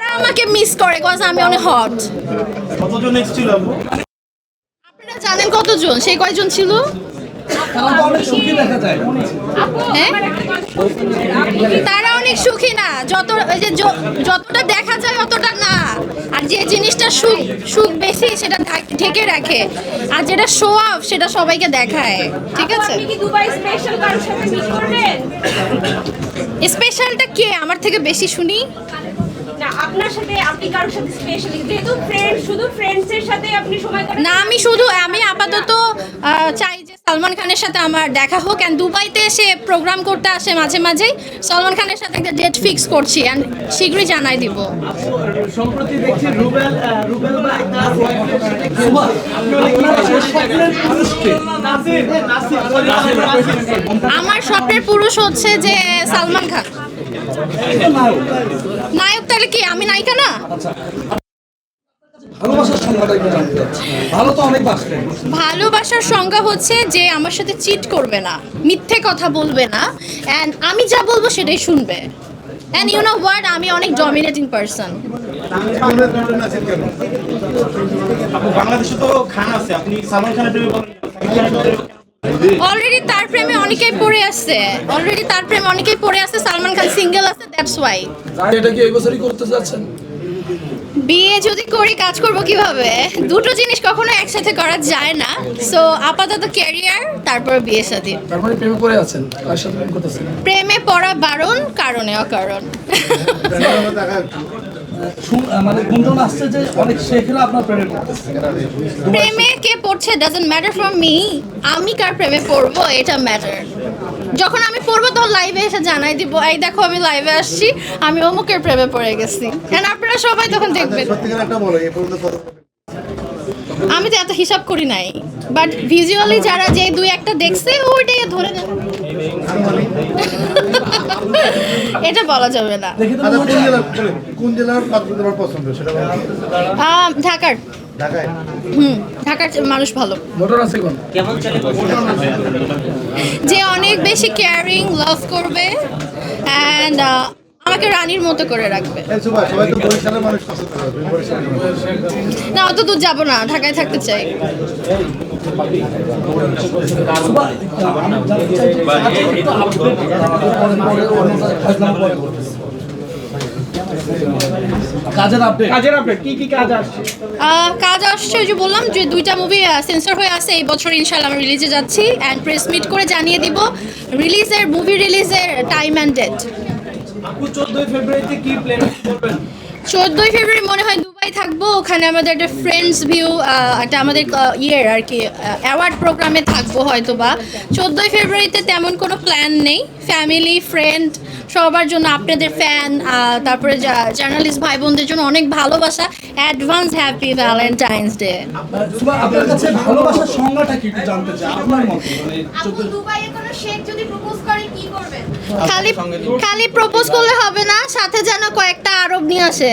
তারা আমাকে মিস করে কজ আমি অনেক হট কতজন এক্স ছিল আপু? আপনারা জানেন কতজন? সেই কয়জন ছিল? হ্যাঁ? তারা অনেক সুখী না। যত যে যতটা দেখা যায় অতটা না। আর যে জিনিসটা সুখ সুখ বেশি সেটা ঢাক- রাখে। আর যেটা শো অফ সেটা সবাইকে দেখায়। ঠিক আছে? স্পেশালটা কে? আমার থেকে বেশি শুনি। আপনার সাথে আপনি কারোর সাথে স্পেশাল যেহেতু ফ্রেন্ড শুধু ফ্রেন্ডস এর সাথে আপনি সময় কাটান। না আমি শুধু আমি আপাতত চাই যে সালমান খানের সাথে আমার দেখা হোক অ্যান্ড দুবাইতে এসে প্রোগ্রাম করতে আসে মাঝে মাঝেই সালমান খানের সাথে একটা ডেট ফিক্স করছি অ্যান্ড শীঘ্রই জানাই দিব। সম্প্রতি দেখছি রুবেল রুবেল ভাই তার ওয়াইফের সাথে আমার স্বপ্নের পুরুষ হচ্ছে যে সালমান খান। নায়ক। তাহলে কি? আমি নায়িকা না? ভালোবাসার সংজ্ঞাটা একটু জানতে চাচ্ছি। ভালো তো অনেক বাসলেন ভালোবাসার সংজ্ঞা হচ্ছে যে আমার সাথে চিট করবে না মিথ্যে কথা বলবে না অ্যান্ড আমি যা বলব সেটাই শুনবে। অ্যান্ড ইউ নো ওয়ার্ড আমি অনেক ডমিনেটিং পারসন বাংলাদেশে তো খান আছে। আপনি সালমান খানের অলরেডি তার প্রেমে অনেকেই পড়ে আছে। অলরেডি তার প্রেমে অনেকেই পড়ে আছে। সালমান খান সিঙ্গেল আছে দ্যাটস ওয়াই এটা কি এই বছরই করতে যাচ্ছেন? বিয়ে যদি করি কাজ করব কীভাবে? দুটো জিনিস কখনো একসাথে করা যায় না। সো আপাতত ক্যারিয়ার তারপর বিয়ে শাদী তারপরে প্রেমে পড়ে আছেন? কার সাথে প্রেম করতেছেন? প্রেমে পড়া বারণ কারণে অকারণ। শুন- মানে গুঞ্জন আসছে যে অনেক শেখরা আপনার প্রেমে পড়তেছে। প্রেমে কে পড়ছে ডাজন্ট ম্যাটার ফর মি আমি কার প্রেমে পড়ব এটা ম্যাটার যখন আমি পড়ব তখন লাইভে এসে জানাই দিব এই দেখো আমি লাইভে আসছি আমি অমুকের প্রেমে পড়ে গেছি। And আপনারা সবাই তখন দেখবেন সত্যিকার একটা বলো এই পর্যন্ত কত আমি তো এত হিসাব করি নাই। বাট ভিজুয়ালি যারা যে দুই একটা দেখছে ওইটাই ধরে নেন এটা বলা যাবে না। আচ্ছা কোন জেলার পছন্দ? সেটা ঢাকার। ঢাকায়? হুম ঢাকার মানুষ ভালো। মোটর আছে কোন? যে অনেক বেশি কেয়ারিং লাভ করবে। অ্যান্ড আমাকে রানীর মতো করে রাখবে। এই সুভাষ সবাই তো বরিশালের মানুষ পছন্দ করে তুমি বরিশালের মানুষ। না অত দূর যাব না ঢাকায় থাকতে চাই। আমি কাজের আপডেট কাজের আপডেট কি কি কাজ আসছে? কাজ আসছে যে বললাম যে দুইটা মুভি সেন্সর হয়ে আছে এই বছর ইনশাল্লাহ আমরা রিলিজে যাচ্ছি অ্যান্ড প্রেস মিট করে জানিয়ে দিব রিলিজের মুভি রিলিজের টাইম অ্যান্ড ডেট আপু চোদ্দই ফেব্রুয়ারিতে কি প্ল্যান করবেন? চোদ্দোই ফেব্রুয়ারি মনে হয় দুবাই থাকব। ওখানে আমাদের একটা ফ্রেন্ডস ভিউ একটা আমাদের ইয়ের আর কি অ্যাওয়ার্ড প্রোগ্রামে থাকব হয়তো বা চোদ্দোই ফেব্রুয়ারিতে তেমন কোনো প্ল্যান নেই। ফ্যামিলি ফ্রেন্ড সবার জন্য আপনাদের ফ্যান তারপরে জার্নালিস্ট ভাই বোনদের জন্য অনেক ভালোবাসা। অ্যাডভান্স হ্যাপি ভ্যালেন্টাইন্স ডে আপনার কাছে ভালোবাসার সংজ্ঞাটা কি একটু জানতে চাই আপনার মতে? মানে দুবাইয়ে কোনো শেখ যদি প্রপোজ করে কি করবেন? খালি খালি প্রপোজ করলে হবে না সাথে যেন কয়েকটা আরব নিয়ে আসে।